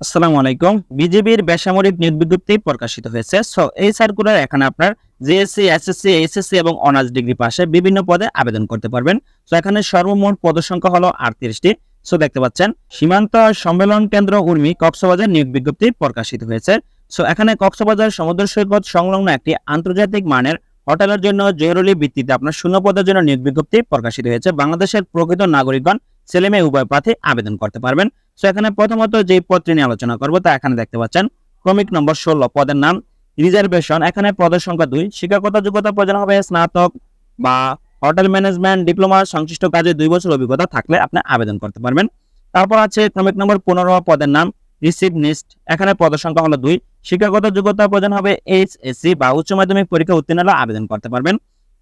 আসসালামু আলাইকুম। বিজেপির বেসামরিক নিয়োগ বিজ্ঞপ্তি প্রকাশিত হয়েছে। সো, এই সার্কুলার এখানে আপনার জিএসসি, এসএসসি, এইচএসসি এবং অনার্স ডিগ্রি পাশে বিভিন্ন পদে আবেদন করতে পারবেন। সো, এখানে সর্বমোট পদ সংখ্যা হলো আটত্রিশটি। সো, দেখতে পাচ্ছেন, সীমান্ত সম্মেলন কেন্দ্র উর্মি কক্সবাজার নিয়োগ বিজ্ঞপ্তি প্রকাশিত হয়েছে। সো, এখানে কক্সবাজার সমুদ্র সৈকত সংলগ্ন একটি আন্তর্জাতিক মানের হোটেলের জন্য জরুরি ভিত্তিতে আপনার শূন্য পদের জন্য নিয়োগ বিজ্ঞপ্তি প্রকাশিত হয়েছে। বাংলাদেশের প্রকৃত নাগরিকগণ ছেলেমেয়ে উভয় প্রার্থী আবেদন করতে পারবেন। সো এখানে প্রথমত যে পদটি নিয়ে আলোচনা করব তা এখানে দেখতে পাচ্ছেন। ক্রমিক নম্বর ষোলো, পদের নাম রিজার্ভেশন। এখানে পদের সংখ্যা দুই, শিক্ষাগত যোগ্যতা প্রয়োজন হবে স্নাতক বা হোটেল ম্যানেজমেন্ট, ডিপ্লোমা, সংশ্লিষ্ট কাজে দুই বছর অভিজ্ঞতা থাকলে আপনি আবেদন করতে পারবেন। তারপর আছে ক্রমিক নম্বর পনেরো, পদের নাম রিসিভনিস্ট এখানে পদের সংখ্যা হলো দুই, শিক্ষাগত যোগ্যতা প্রয়োজন হবে এইচএসসি বা উচ্চ মাধ্যমিক পরীক্ষা উত্তীর্ণ হলে আবেদন করতে পারবেন।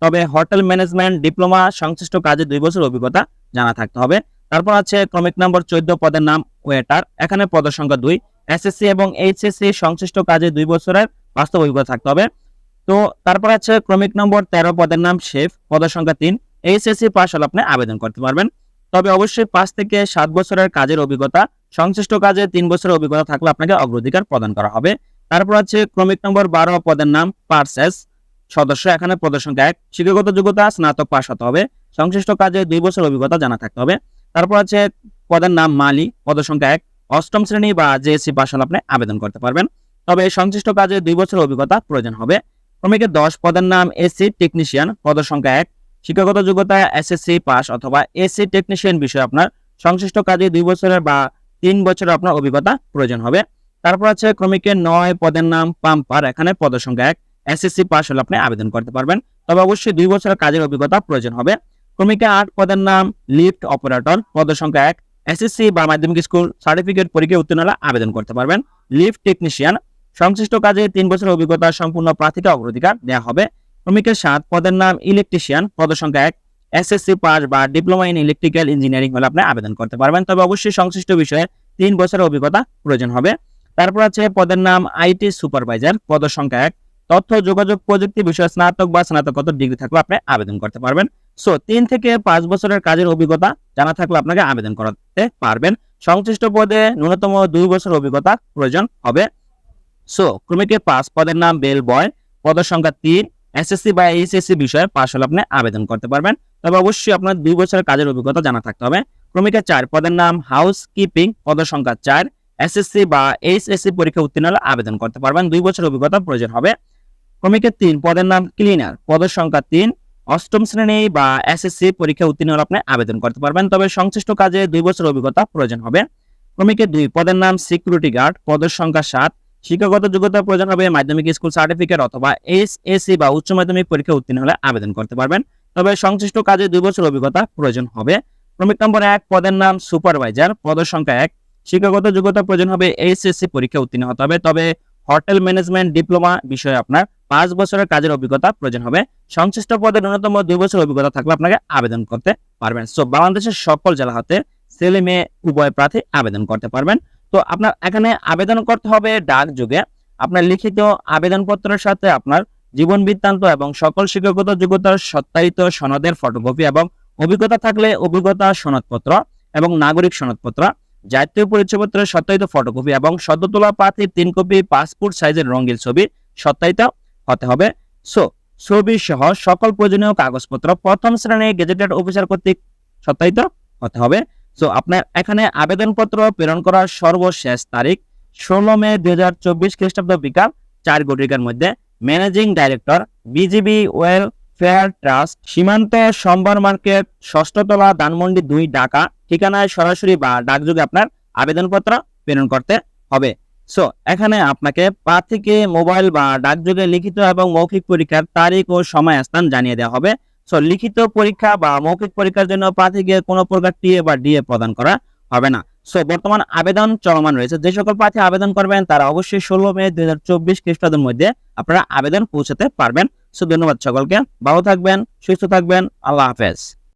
তবে হোটেল ম্যানেজমেন্ট, ডিপ্লোমা, সংশ্লিষ্ট কাজে দুই বছর অভিজ্ঞতা জানা থাকতে হবে। তারপর আছে ক্রমিক নম্বর চোদ্দ পদের নাম ওয়েটার। এখানে পদের সংখ্যা দুই, এসএসসি এবং এইচএসসি সংশ্লিষ্ট কাজে দুই বছরের বাস্তব অভিজ্ঞতা থাকতে হবে। তো তারপর আছে ক্রমিক নম্বর তেরো পদের নাম শেফ, পদের সংখ্যা তিন, এইচএসসি পাস হলে আপনি আবেদন করতে পারবেন। তবে অবশ্যই পাঁচ থেকে সাত বছরের কাজের অভিজ্ঞতা, সংশ্লিষ্ট কাজে তিন বছরের অভিজ্ঞতা থাকলে আপনাকে অগ্রাধিকার প্রদান করা হবে। তারপর আছে ক্রমিক নম্বর বারো পদের নাম পার্সেস, সদস্য, এখানে পদের সংখ্যা এক। শিক্ষাগত যোগ্যতা, স্নাতক পাস হতে হবে। সংশ্লিষ্ট কাজে দুই বছর অভিজ্ঞতা জানা থাকতে হবে। তারপর আছে পদের নাম মালি, পদের সংখ্যা এক। অষ্টম শ্রেণি বা জেএসসি পাস হলে আপনি আবেদন করতে পারবেন। তবে সংশ্লিষ্ট কাজে দুই বছর অভিজ্ঞতা প্রয়োজন হবে। ক্রমিকের দশ, পদের নাম এসি টেকনিশিয়ান, পদের সংখ্যা এক। শিক্ষাগত যোগ্যতা এসএসসি পাস অথবা এসি টেকনিশিয়ান বিষয়ে আপনার সংশ্লিষ্ট কাজে দুই বছরের বা তিন বছরের আপনার অভিজ্ঞতা প্রয়োজন হবে। তারপর আছে ক্রমিকের নয়, পদের নাম পাম্পার, এখানে পদ সংখ্যা এক। এসএসসি পাস হলে আপনি আবেদন করতে পারবেন। তবে অবশ্যই দুই বছরের কাজের অভিজ্ঞতা প্রয়োজন হবে। ক্রমিকা আট পদের নাম লিফট অপারেটর। পদের সংখ্যা এক, এসএসসি বা মাধ্যমিক স্কুল সার্টিফিকেট পরীক্ষা উত্তীর্ণ আবেদন করতে পারবেন। লিফট টেকনিশিয়ান, সংশ্লিষ্ট কাজে তিন বছর অভিজ্ঞতা সম্পূর্ণ প্রার্থীকে অগ্রাধিকার দেওয়া হবে। ক্রমিকের সাত পদের নাম ইলেকট্রিশিয়ান পদের সংখ্যা এক, এসএসসি পাস বা ডিপ্লোমা ইন ইলেকট্রিক্যাল ইঞ্জিনিয়ারিং হলে আপনি আবেদন করতে পারবেন। তবে অবশ্যই সংশ্লিষ্ট বিষয়ে তিন বছরের অভিজ্ঞতা প্রয়োজন হবে। তারপর আছে পদের নাম আইটি সুপারভাইজার পদের সংখ্যা এক তথ্য, যোগাযোগ, প্রযুক্তি বিষয়ে স্নাতক বা স্নাতকোত্তর ডিগ্রি থাকলে আপনি আবেদন করতে পারবেন। সো তিন থেকে পাঁচ বছরের কাজের অভিজ্ঞতা জানা থাকলে আপনাকে আবেদন করাতে পারবেন। সংশ্লিষ্ট পদে ন্যূনতম দুই বছর অভিজ্ঞতা প্রয়োজন হবে। সো ক্রমিকে পাঁচ পদের নাম, বেল, বয়, পদের সংখ্যা তিন এসএসসি বা এইচএসসি বিষয়ে পাশ হলে আপনি আবেদন করতে পারবেন। তবে অবশ্যই আপনার দুই বছরের কাজের অভিজ্ঞতা জানা থাকতে হবে। ক্রমিকা চার পদের নাম হাউস কিপিং পদের সংখ্যা চার এসএসসি বা এইচএসসি পরীক্ষা উত্তীর্ণ হলে আবেদন করতে পারবেন। দুই বছর অভিজ্ঞতা প্রয়োজন হবে। ক্রমিকের তিন, পদের নাম ক্লিনার পদের সংখ্যা তিন, অষ্টম শ্রেণি বা এসএসসি পরীক্ষা উত্তীর্ণ হলে আপনি আবেদন করতে পারবেন। তবে সংশ্লিষ্ট কাজে দুই বছর অভিজ্ঞতা প্রয়োজন হবে। ক্রমিকের দুই, পদের নাম সিকিউরিটি গার্ড পদের সংখ্যা সাত, শিক্ষাগত যোগ্যতা প্রয়োজন হবে মাধ্যমিক স্কুল সার্টিফিকেট অথবা এসএসসি বা উচ্চ মাধ্যমিক পরীক্ষা উত্তীর্ণ হলে আবেদন করতে পারবেন। তবে সংশ্লিষ্ট কাজে দুই বছর অভিজ্ঞতা প্রয়োজন হবে। ক্রমিক নম্বর এক, পদের নাম সুপারভাইজার পদের সংখ্যা এক, শিক্ষাগত যোগ্যতা প্রয়োজন হবে এইচএসসি পরীক্ষা উত্তীর্ণ হতে হবে। তবে হোটেল ম্যানেজমেন্ট ডিপ্লোমা বিষয়ে আপনার পাঁচ বছরের কাজের অভিজ্ঞতা প্রয়োজন হবে। সংশ্লিষ্ট পদে ন্যূনতম দুই বছর অভিজ্ঞতা থাকলে আপনাকে আবেদন করতে পারবেন। সো বাংলাদেশের সকল জেলা হতে ছেলে মেয়ে, উভয় প্রার্থী আবেদন করতে পারবেন। তো আপনার এখানে আবেদন করতে হবে ডাক যুগে। আপনার লিখিত আবেদনপত্রের সাথে আপনার জীবন বৃত্তান্ত এবং সকল শিক্ষাগত যোগ্যতার সত্যায়িত সনদের ফটোকপি এবং অভিজ্ঞতা থাকলে অভিজ্ঞতা সনদপত্র এবং নাগরিক সনদপত্র, জাতীয় পরিচয়পত্রের সত্যায়িত ফটোকপি এবং সদ্য তোলা প্রার্থীর তিন কপি পাসপোর্ট সাইজের রঙিন ছবি সত্যায়িত হতে হবে। সো ছবি সহ সকল প্রয়োজনীয় কাগজপত্র প্রথম শ্রেণি গেজেটেড অফিসার কর্তৃক সত্যায়িত হতে হবে। সো আপনার এখানে আবেদনপত্র প্রেরণ করার সর্বশেষ তারিখ ষোলো মে দুই হাজার চব্বিশ খ্রিস্টাব্দ বিকাল চার ঘটিকার মধ্যে। Managing director BGB welfare trust সীমান্ত সম্বার মার্কেট, ষষ্ঠতলা ধানমন্ডি দুই, ঢাকা। ঠিকানায় সরাসরি বা ডাকযোগে আপনার আবেদনপত্র প্রেরণ করতে হবে। সো এখানে আপনাকে প্রার্থীকে মোবাইল বা ডাকযোগে লিখিত এবং মৌখিক পরীক্ষার তারিখ ও সময় স্থান জানিয়ে দেওয়া হবে। সো লিখিত পরীক্ষা বা মৌখিক পরীক্ষার জন্য প্রার্থীকে কোনো প্রকার টিএ বা ডিএ প্রদান করা হবে না। সো বর্তমান আবেদন চলমান রয়েছে। যে সকল প্রার্থী আবেদন করবেন, তারা অবশ্যই ষোলো মে দুই হাজার চব্বিশ খ্রিস্টাব্দের মধ্যে আপনারা আবেদন পৌঁছাতে পারবেন। সো ধন্যবাদ সকলকে। ভালো থাকবেন, সুস্থ থাকবেন। আল্লাহ হাফেজ।